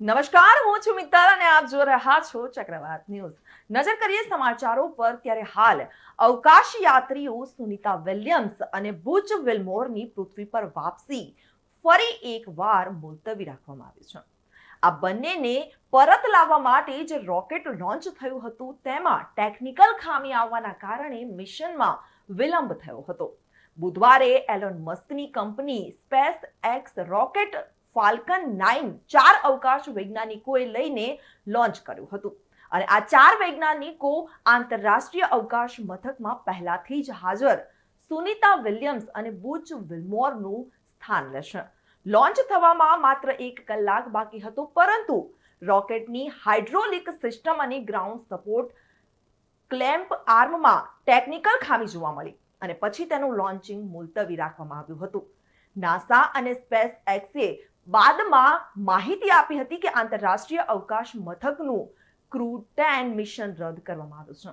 નમસ્કાર, હું છું મિત્તલ અને આપ જોઈ રહ્યા છો ચક્રવાત ન્યૂઝ. નજર કરીએ સમાચારો પર, ત્યારે હાલ અવકાશ યાત્રીઓ સુનિતા વિલિયમ્સ અને બુચ વિલમોરની પૃથ્વી પર વાપસી ફરી એકવાર મુલતવી રાખવામાં આવી છે. આ બંનેને પરત લાવવા માટે જે રોકેટ લોન્ચ થયું હતું, તેમાં ટેકનિકલ ખામી આવવાના કારણે મિશનમાં વિલંબ થયો હતો. બુધવારે એલોન મસ્કની કંપની SpaceX rocket Falcon nine ચાર અવકાશ વૈજ્ઞાનિકોએ લઈને લોન્ચ કર્યું હતું. અને આ ચાર વૈજ્ઞાનિકો આંતરરાષ્ટ્રીય અવકાશ મથકમાં પહેલાથી જ હાજર. સુનિતા વિલિયમ્સ અને બુચ વિલમોરનું સ્થાન લેશે. લોન્ચ થવામાં માત્ર એક કલાક બાકી હતો, પરંતુ રોકેટની હાઇડ્રોલિક સિસ્ટમ અને ગ્રાઉન્ડ સપોર્ટ ક્લેમ્પ આર્મમાં ટેકનિકલ ખામી જોવા મળી અને પછી તેનું લોન્ચિંગ મુલતવી રાખવામાં આવ્યું હતું. નાસા અને સ્પેસ એક્સે બાદમાં માહિતી આપી હતી કે આંતરરાષ્ટ્રીય અવકાશ મથકનું ક્રૂ ટેન મિશન રદ કરવામાં આવ્યું છે.